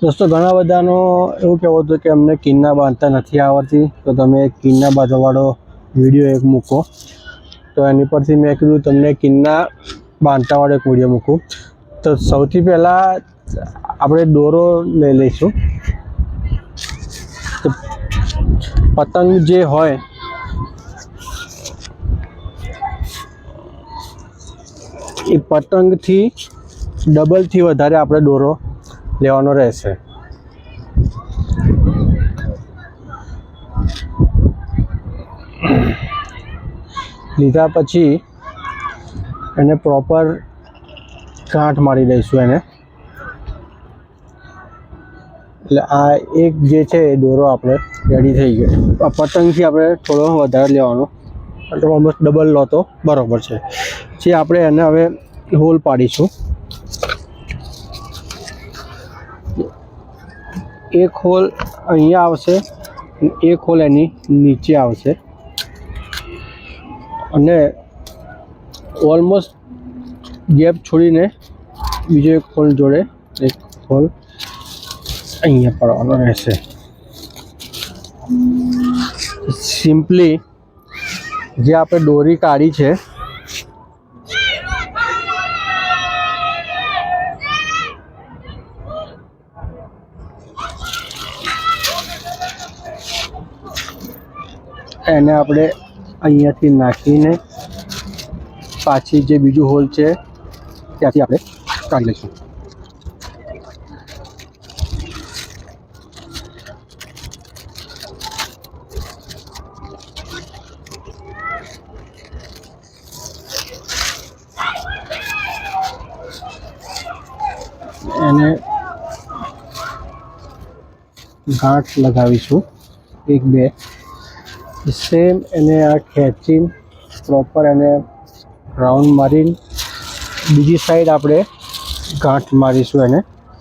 દોસ્તો, ઘણા બધાનો એવું કહેવું હતું કે અમને કિન્ના બાંધતા નથી આવડતી. તો તમે કિન્ના બાંધવાવાળો વીડિયો એક મૂકો. તો એની પરથી મેં કીધું, તમને કિન્ના બાંધતાવાળો એક વીડિયો મૂકું. તો સૌથી પહેલાં આપણે દોરો લઈ લઈશું. પતંગ જે હોય, એ પતંગથી ડબલથી વધારે આપણે દોરો લેવાનો રહેશે. લીધા પછી એને પ્રોપર ગાંઠ મારી દઈશું એને. એટલે આ એક જે છે એ દોરો આપણે રેડી થઈ ગયો. આ પતંગથી આપણે થોડો વધારે લેવાનો. એટલે ઓલમોસ્ટ ડબલ લો તો બરાબર છે. જે આપણે એને હવે હોલ પાડીશું. એક હોલ અહીંયા આવશે એક હોલ એની નીચે આવશે. અને ઓલમોસ્ટ ગેપ છોડીને બીજો એક હોલ જોડે એક હોલ અહીંયા પડવાનો રહેશે. સિમ્પલી જે આપણે દોરી કાઢી છે એને આપણે અહીંયાથી નાખીને પાછી જે બીજું હોલ છે, ત્યાંથી આપણે કાઢી લઈશું. એને ગાંઠ લગાવીશું, એક બે. સેમ એને આ ખેંચીને પ્રોપર એને રાઉન્ડ મારીને બીજી સાઈડ આપણે ગાંઠ મારીશું એને.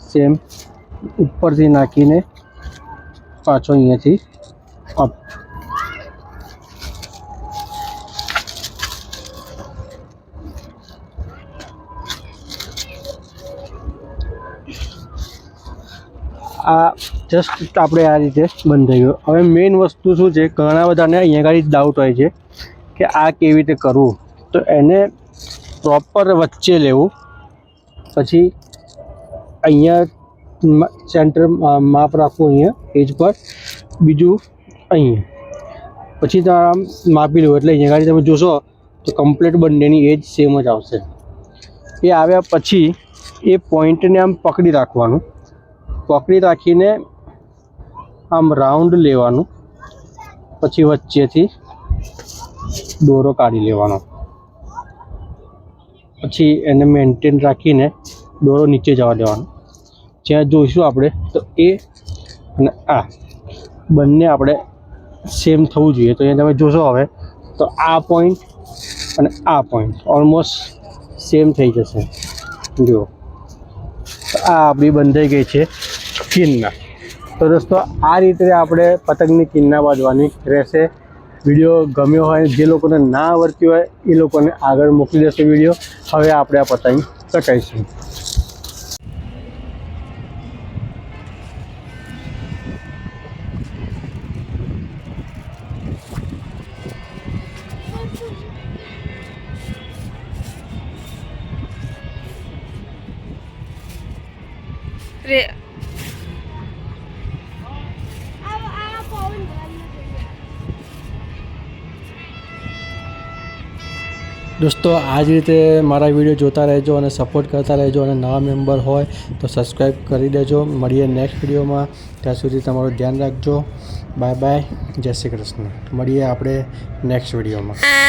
સેમ ઉપરથી નાખીને પાછો અહીંયાથી અપ આ જસ્ટ આપણે આ રીતે બંધ થઈ ગયો. હવે મેઇન વસ્તુ શું છે, ઘણા બધાને અહીંયા આગળ ડાઉટ હોય છે કે આ કેવી રીતે કરવું. તો એને પ્રોપર વચ્ચે લેવું. પછી અહીંયા સેન્ટર માપ રાખવું અહીંયા એજ પર. બીજું અહીંયા. પછી તમારા માપી લેવું. એટલે અહીંયા આગળ તમે જોશો તો કમ્પ્લીટ બંનેની એજ સેમ જ આવશે. એ આવ્યા પછી એ પોઈન્ટને આમ પકડી રાખવાનું. પકડી રાખીને આમ રાઉન્ડ લેવાનું. પછી વચ્ચેથી દોરો કાઢી લેવાનો. પછી એને મેન્ટેન રાખીને દોરો નીચે જવા દેવાનો. જ્યાં જોઈશું આપણે, તો એ અને આ બંને આપણે સેમ થવું જોઈએ. તો અહીંયા તમે જોશો હવે, તો આ પોઈન્ટ અને આ પોઈન્ટ ઓલમોસ્ટ સેમ થઈ જશે. જુઓ. આ આપણી બંધાઈ ગઈ છે કિન્ના તો દોસ્તો, આ રીતે આપણે પતંગની કિન્ના બાંધવાની રહેશે. વીડિયો ગમ્યો હોય, જે લોકોને ના આવડતી હોય, એ લોકોને આગળ મોકલી દેશે વીડિયો. હવે આપણે આ પતંગ ચકાઈશું રે દોસ્તો, આ જ રીતે મારા વીડિયો જોતા રહેજો અને સપોર્ટ કરતા રહેજો અને નવા મેમ્બર હોય તો સબસ્ક્રાઈબ કરી દેજો. મળીએ નેક્સ્ટ વિડીયોમાં ત્યાં સુધી તમારું ધ્યાન રાખજો. બાય બાય જય શ્રી કૃષ્ણ. મળીએ આપણે નેક્સ્ટ વિડીયોમાં